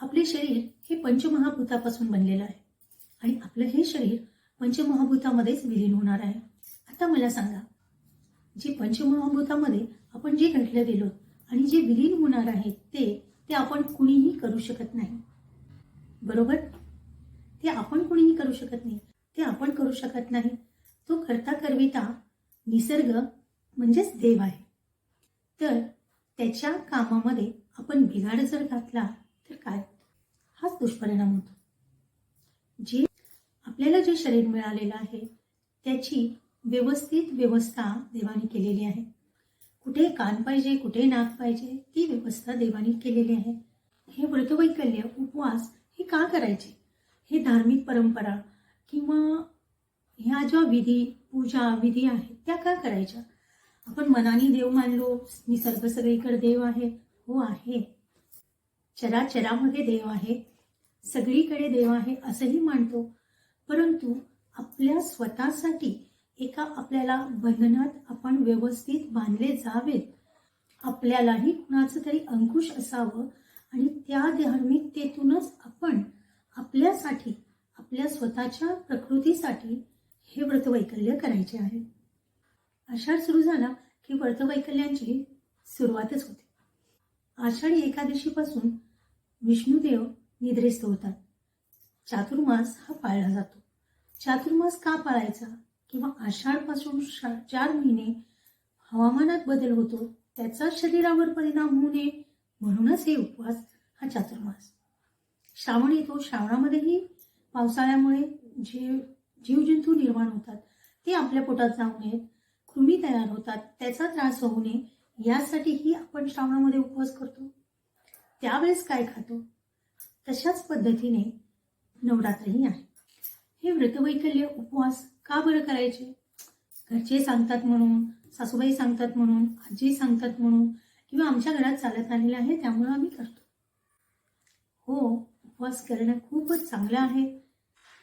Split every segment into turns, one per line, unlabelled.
आपले शरीर हे पंचमहाभूतापासून बनलेलं आहे. आणि आपलं हे शरीर पंचमहाभूतामध्येच विलीन होणार आहे. आता मला सांगा जे पंचमहाभूतामध्ये आपण जे घडलं गेलो आणि जे विलीन होणार आहे ते ते आपण कुणीही करू शकत नाही. बरोबर? ते आपण कुणीही करू शकत नाही. ते आपण करू शकत नाही. तो करता करविता निसर्ग म्हणजेच देव आहे. तर त्याच्या कामामध्ये आपण बिघाड जर घातला तर काय हाच दुष्परिणाम होतो. जे आपल्याला जे शरीर मिळालेलं आहे त्याची व्यवस्थित व्यवस्था देवाने केलेली आहे. कुठे कान पाहिजे कुठे नाक पाहिजे ती व्यवस्था देवाने केलेली आहे. हे व्रतवैकल्य उपवास हे का करायचे? हे धार्मिक परंपरा किंवा ह्या ज्या विधी पूजा विधी आहेत त्या का करायच्या? आपण मनाने देव मानलो निसर्ग सगळीकडे देव आहे हो आहे. चराचरामध्ये देव आहे. सगळीकडे देव आहे असंही मानतो. परंतु आपल्या स्वतःसाठी एका आपल्याला बंधनात आपण व्यवस्थित बांधले जावेत. आपल्यालाही कुणाचं तरी अंकुश असावं आणि त्या धार्मिकतेतूनच आपण आपल्यासाठी आपल्या स्वतःच्या प्रकृतीसाठी हे व्रतवैकल्य करायचे आहे. आषाढ सुरू झाला की व्रतवैकल्यांची सुरुवातच होते. आषाढी एकादशीपासून विष्णुदेव निद्रेस्त होतात. चातुर्मास हा पाळला जातो. चातुर्मास का पाळायचा किंवा आषाढपासून शा चार महिने हवामानात बदल होतो त्याचा शरीरावर परिणाम होऊ नये म्हणूनच हे उपवास हा चातुर्मास. श्रावण येतो. श्रावणामध्येही पावसाळ्यामुळे जे जीवजंतू निर्माण होतात ते आपल्या पोटात जाऊ नयेत. कृमी तयार होतात. त्याचा त्रास होऊ नये. यासाठीही आपण श्रावणामध्ये उपवास करतो. त्यावेळेस काय खातो? तशाच पद्धतीने नवरात्रही आहे. हे व्रतवैकल्य उपवास का बरं करायचे? घरचे सांगतात म्हणून सासूबाई सांगतात म्हणून आजी सांगतात म्हणून किंवा आमच्या घरात चालत आलेलं आहे त्यामुळं आम्ही करतो. हो उपवास करणं खूपच चांगलं आहे.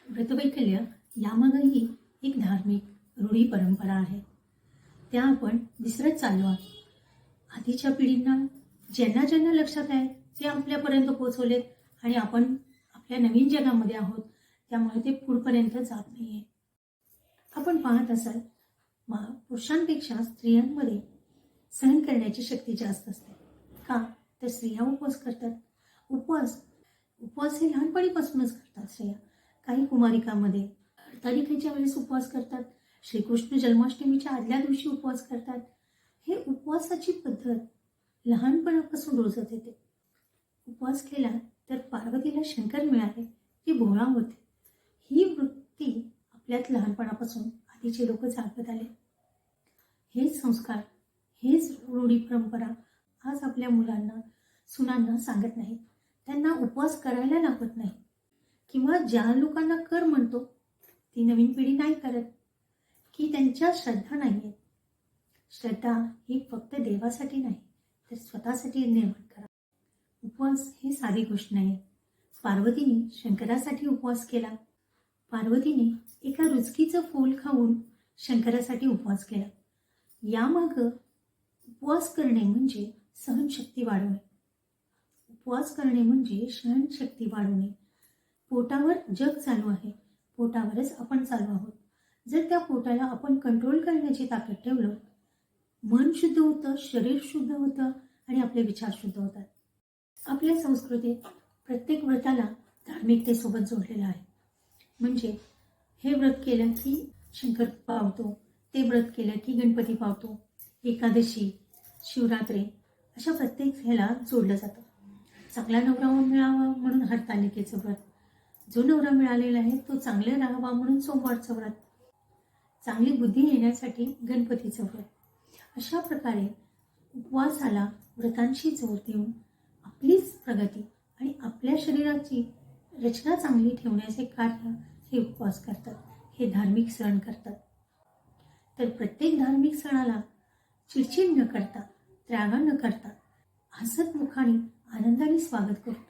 व्रतवैकल्य यामागही एक धार्मिक रूढी परंपरा आहे. त्या आपण विसरत चाललो आहोत आधीच्या पिढींना ज्यांना ज्यांना लक्षात आहे ते आपल्यापर्यंत पोहोचवलेत आणि आपण आपल्या नवीन जगामध्ये आहोत. त्यामुळे ते पुढपर्यंत जात नाहीये. आपण पाहत असाल पुरुषांपेक्षा स्त्रियांमध्ये सहन करण्याची शक्ती जास्त असते. का? तर स्त्रिया उपवास करतात. उपवास उपवास हे लहानपणीपासूनच करतात स्त्रिया. काही कुमारिकामध्ये तारीखेच्या वेळेस उपवास करतात. श्रीकृष्ण जन्माष्टमीच्या आदल्या दिवशी उपवास करतात. हे उपवासाची पद्धत लहानपणापासून रोजत येते. उपवास केला तर पार्वतीला शंकर मिळाले की भोळा होते. ही वृत्ती आपल्यात लहानपणापासून आधीचे लोक जागत आले. हेच संस्कार हेच रूढी परंपरा आज आपल्या मुलांना सुनांना सांगत नाही त्यांना उपवास करायला लागत नाही. किंवा ज्या लोकांना कर म्हणतो ती नवीन पिढी नाही करत. की त्यांच्या श्रद्धा नाही आहेत श्रद्धा ही फक्त देवासाठी नाही तर स्वतःसाठी निर्माण करा. उपवास ही साधी गोष्ट नाही. पार्वतीने शंकरासाठी उपवास केला. पार्वतीने एका रुचकीचं फूल खाऊन शंकरासाठी उपवास केला. यामागं उपवास करणे म्हणजे सहनशक्ती वाढवणे. उपवास करणे म्हणजे सहनशक्ती वाढवणे. पोटावर जग चालू आहे. पोटावरच आपण चालू आहोत. जर त्या पोटाला आपण कंट्रोल करण्याची ताकद ठेवलं मन शुद्ध होतं शरीर शुद्ध होतं आणि आपले विचार शुद्ध होतात. आपल्या संस्कृतीत प्रत्येक व्रताला धार्मिकतेसोबत जोडलेलं आहे. म्हणजे हे व्रत केलं की शंकर पावतो ते व्रत केलं की गणपती पावतो एकादशी शिवरात्री अशा प्रत्येक ह्याला जोडलं जातं. चांगला नवरा मिळावा म्हणून हरतालिकेचं व्रत. जो नवरा मिळालेला आहे तो चांगला राहावा म्हणून सोमवारचं व्रत. चांगली बुद्धी येण्यासाठी गणपतीचं व्रत. अशा प्रकारे उपवासाला व्रतांशी जोर देऊन आपलीच प्रगती आणि आपल्या शरीराची रचना चांगली ठेवण्याचे कार्य हे उपवास करतात. हे धार्मिक सण करतात. तर प्रत्येक धार्मिक सणाला चिडचिड न करता त्रागा न करता हसत मुखाने आनंदाने स्वागत करून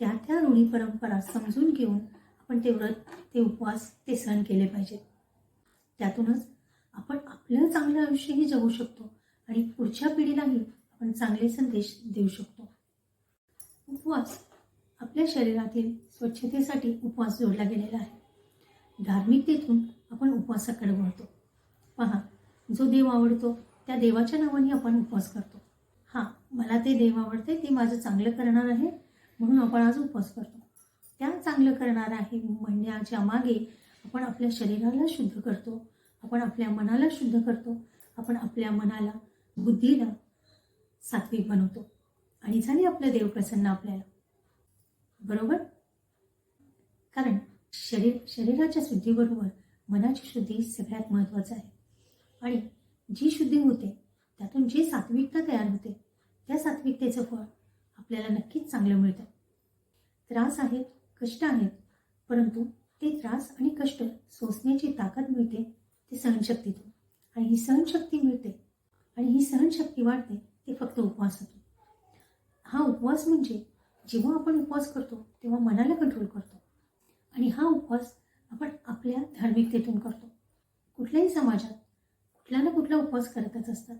त्या त्या रूढी परंपरा समजून घेऊन आपण ते व्रत ते उपवास ते सण केले पाहिजेत. त्यातूनच आपण आपलं चांगलं आयुष्यही जगू शकतो आणि पुढच्या पिढीलाही आपण चांगले संदेश देऊ शकतो. उपवास आपल्या शरीरातील स्वच्छतेसाठी उपवास जोडला गेलेला आहे. धार्मिकतेतून आपण उपवासाकडे वळतो. पहा जो देव आवडतो त्या देवाच्या नावाने आपण उपवास करतो. हां मला ते देव आवडते ते माझं चांगलं करणार आहे म्हणून आपण आज उपवास करतो. त्या चांगलं करणार आहे म्हणण्याच्या मागे आपण आपल्या शरीराला शुद्ध करतो आपण आपल्या मनाला शुद्ध करतो आपण आपल्या मनाला बुद्धीला सात्विक बनवतो. आणि झाले आपलं देव प्रसन्न आपल्याला. बरोबर? कारण शरीर शरीराच्या शुद्धीबरोबर मनाची शुद्धी सगळ्यात महत्त्वाचं आहे. आणि जी शुद्धी होते त्यातून जी सात्विकता तयार होते त्या सात्विकतेचं फळ आपल्याला नक्कीच चांगलं मिळतं. त्रास आहेत कष्ट आहेत परंतु ते त्रास आणि कष्ट सोसण्याची ताकद मिळते ते सहनशक्तीतून आणि ही सहनशक्ती मिळते. आणि ही सहनशक्ती वाढते ते फक्त उपवासातून हा उपवास म्हणजे जेव्हा आपण उपवास करतो तेव्हा मनाला कंट्रोल करतो. आणि हा उपवास आपण आपल्या धार्मिकतेतून करतो. कुठल्याही समाजात कुठला ना कुठला उपवास करतच असतात.